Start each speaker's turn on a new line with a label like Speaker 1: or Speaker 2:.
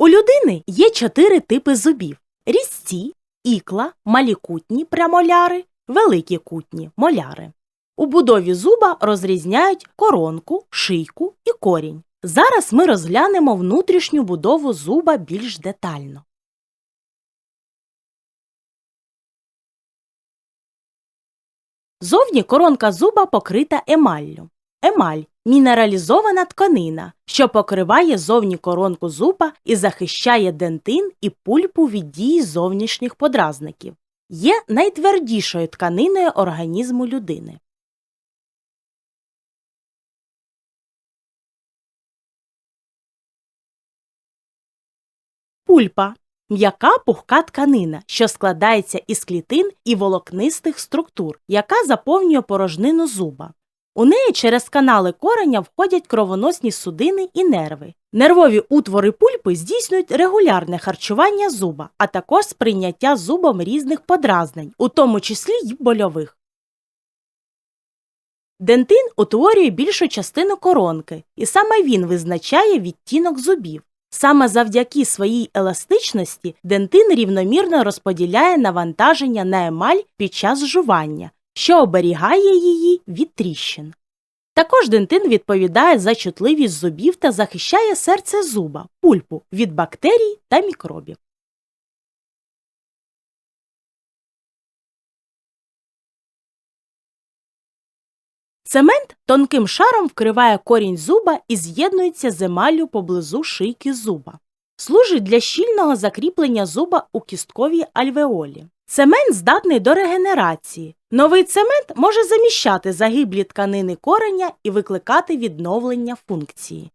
Speaker 1: У людини є чотири типи зубів: різці, ікла, малікутні прямоляри, великі кутні моляри. У будові зуба розрізняють коронку, шийку і корінь. Зараз ми розглянемо внутрішню будову зуба більш детально. Зовні коронка зуба покрита емаллю. Емаль мінералізована тканина, що покриває зовні коронку зуба і захищає дентин і пульпу від дії зовнішніх подразників. Є найтвердішою тканиною організму людини. Пульпа м'яка пухка тканина, що складається із клітин і волокнистих структур, яка заповнює порожнину зуба. У неї через канали кореня входять кровоносні судини і нерви. Нервові утвори пульпи здійснюють регулярне харчування зуба, а також сприйняття зубом різних подразнень, у тому числі й больових. Дентин утворює більшу частину коронки, і саме він визначає відтінок зубів. Саме завдяки своїй еластичності дентин рівномірно розподіляє навантаження на емаль під час жування, що оберігає її від тріщин. Також дентин відповідає за чутливість зубів та захищає серце зуба, пульпу від бактерій та мікробів. Цемент тонким шаром вкриває корінь зуба і з'єднується з емаллю поблизу шийки зуба. Служить для щільного закріплення зуба у кістковій альвеолі. Цемент здатний до регенерації. Новий цемент може заміщати загиблі тканини кореня і викликати відновлення функції.